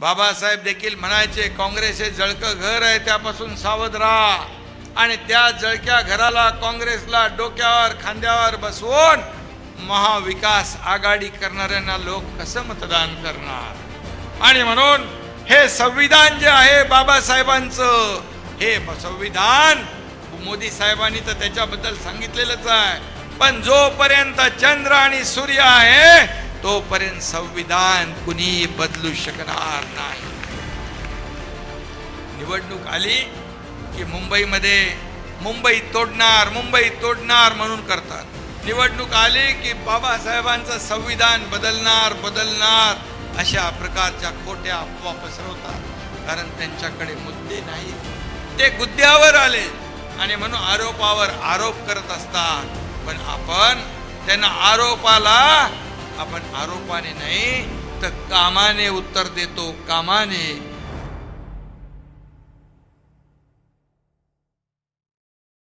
बाबासाहेब देखील म्हणायचे काँग्रेस हे जळकं घर आहे त्यापासून सावध राहा. आणि त्या जळक्या घराला काँग्रेसला डोक्यावर खांद्यावर बसवून महाविकास आघाडी करणाऱ्यांना लोक कसं मतदान करणार? आणि म्हणून हे संविधान जे आहे बाबासाहेबांचं हे संविधान मोदी साहेबांनी तर त्याच्याबद्दल सांगितलेलंच आहे. पण जोपर्यंत चंद्र आणि सूर्य आहे तोपर्यंत संविधान कुणी बदलू शकणार नाही. निवडणूक आली की मुंबईमध्ये मुंबई तोडणार मुंबई तोडणार म्हणून करतात. निवडणूक आली की बाबासाहेबांचं संविधान बदलणार बदलणार अशा प्रकारच्या खोट्या अफवा पसरवतात कारण त्यांच्याकडे मुद्दे नाहीत. ते गुद्द्यावर आले आणि म्हणून आरोपावर आरोप करत असतात. पण आपण त्यांना आरोपाला आपण आरोपाने नाही तर कामाने उत्तर देतो कामाने.